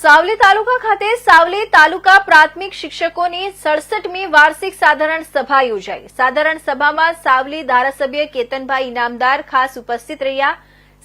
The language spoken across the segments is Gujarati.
સાવલી તાલુકા ખાતે સાવલી તાલુકા પ્રાથમિક શિક્ષકોની સડસઠમી વાર્ષિક સાધારણ સભા યોજાઈ. સાધારણ સભામાં સાવલી ધારાસભ્ય કેતનભાઈ ઇનામદાર ખાસ ઉપસ્થિત રહ્યા.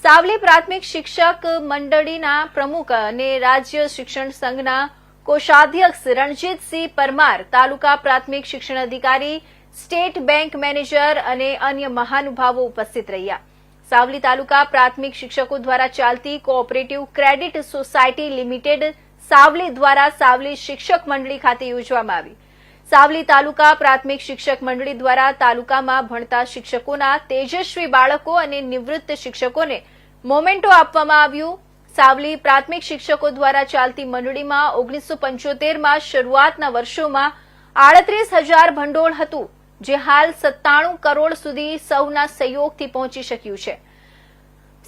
સાવલી પ્રાથમિક શિક્ષક મંડળીના પ્રમુખ અને રાજ્ય શિક્ષણ સંઘના કોષાધ્યક્ષ રણજીતસિંહ પરમાર, તાલુકા પ્રાથમિક શિક્ષણ અધિકારી, સ્ટેટ બેંક મેનેજર અને અન્ય મહાનુભાવો ઉપસ્થિત રહ્યા. સાવલી તાલુકા પ્રાથમિક શિક્ષકો દ્વારા ચાલતી cooperative credit society limited Savli દ્વારા સાવલી શિક્ષક મંડળી ખાતે યોજવામાં આવી. સાવલી તાલુકા પ્રાથમિક શિક્ષક મંડળી દ્વારા તાલુકામાં ભણતા શિક્ષકોના તેજસ્વી બાળકો અને નિવૃત્ત શિક્ષકોને મોમેન્ટો આપવામાં આવ્યું. સાવલી પ્રાથમિક શિક્ષકો દ્વારા ચાલતી મંડળીમાં ઓગણીસો પંચોતેરમાં શરૂઆતના વર્ષોમાં આડત્રીસ હજાર ભંડોળ હતું. જે હાલ સત્તાણું કરોડ સુધી સૌના સહયોગથી પહોંચી શક્યું છે.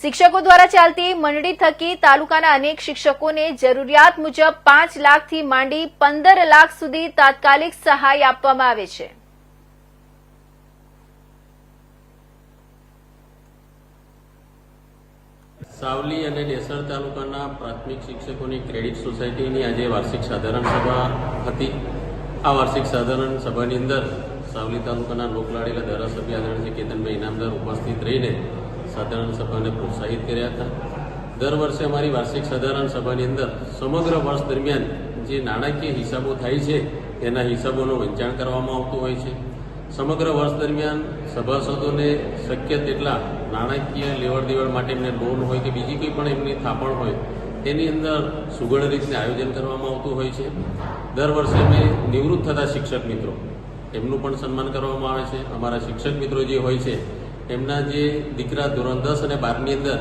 શિક્ષકો દ્વારા ચાલતી મંડળી થકી તાલુકાના અનેક શિક્ષકોને જરૂરિયાત મુજબ પાંચ લાખથી માંડી પંદર લાખ સુધી તાત્કાલિક સહાય આપવામાં આવે છે. સાવલી અને ડેસર તાલુકાના પ્રાથમિક શિક્ષકોની ક્રેડિટ સોસાયટીની આજે વાર્ષિક સાધારણ સભા હતી. આ વાર્ષિક સાધારણ સભાની અંદર સાવલી તાલુકાના લોકલાડીલા ધારાસભ્ય આદરણીય કેતનભાઈ ઇનામદાર ઉપસ્થિત રહીને સાધારણ સભાને પ્રોત્સાહિત કર્યા હતા. દર વર્ષે અમારી વાર્ષિક સાધારણ સભાની અંદર સમગ્ર વર્ષ દરમિયાન જે નાણાકીય હિસાબો થાય છે, એના હિસાબોનું વંચાણ કરવામાં આવતું હોય છે. સમગ્ર વર્ષ દરમિયાન સભાસદોને શક્ય તેટલા નાણાકીય લેવડ દેવડ માટે એમને લોન હોય કે બીજી કંઈ પણ એમની થાપણ હોય, તેની અંદર સુગડ રીતે આયોજન કરવામાં આવતું હોય છે. દર વર્ષે અમે નિવૃત્ત થતા શિક્ષક મિત્રો એમનું પણ સન્માન કરવામાં આવે છે. અમારા શિક્ષક મિત્રો જે હોય છે એમના જે દીકરા ધોરણ દસ અને બારની અંદર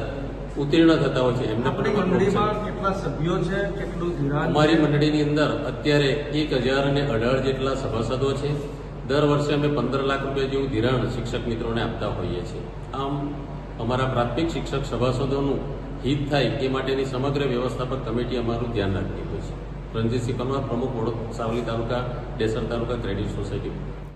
ઉત્તીર્ણ થતા હોય છે એમને પણ કેટલા સભ્યો છે? કેટલું છે? અમારી મંડળીની અંદર અત્યારે એક હજાર અને અઢાર જેટલા સભાસદો છે. દર વર્ષે અમે પંદર લાખ રૂપિયા જેવું ધિરાણ શિક્ષક મિત્રોને આપતા હોઈએ છીએ. આમ અમારા પ્રાથમિક શિક્ષક સભાસદોનું હિત થાય એ માટેની સમગ્ર વ્યવસ્થાપક કમિટી અમારું ધ્યાન રાખતી હોય છે. રણજીતસિંહ પરમાર પ્રમુખ વડોદ સાવલી તાલુકા ડેસર તાલુકા ક્રેડિટ સોસાયટી.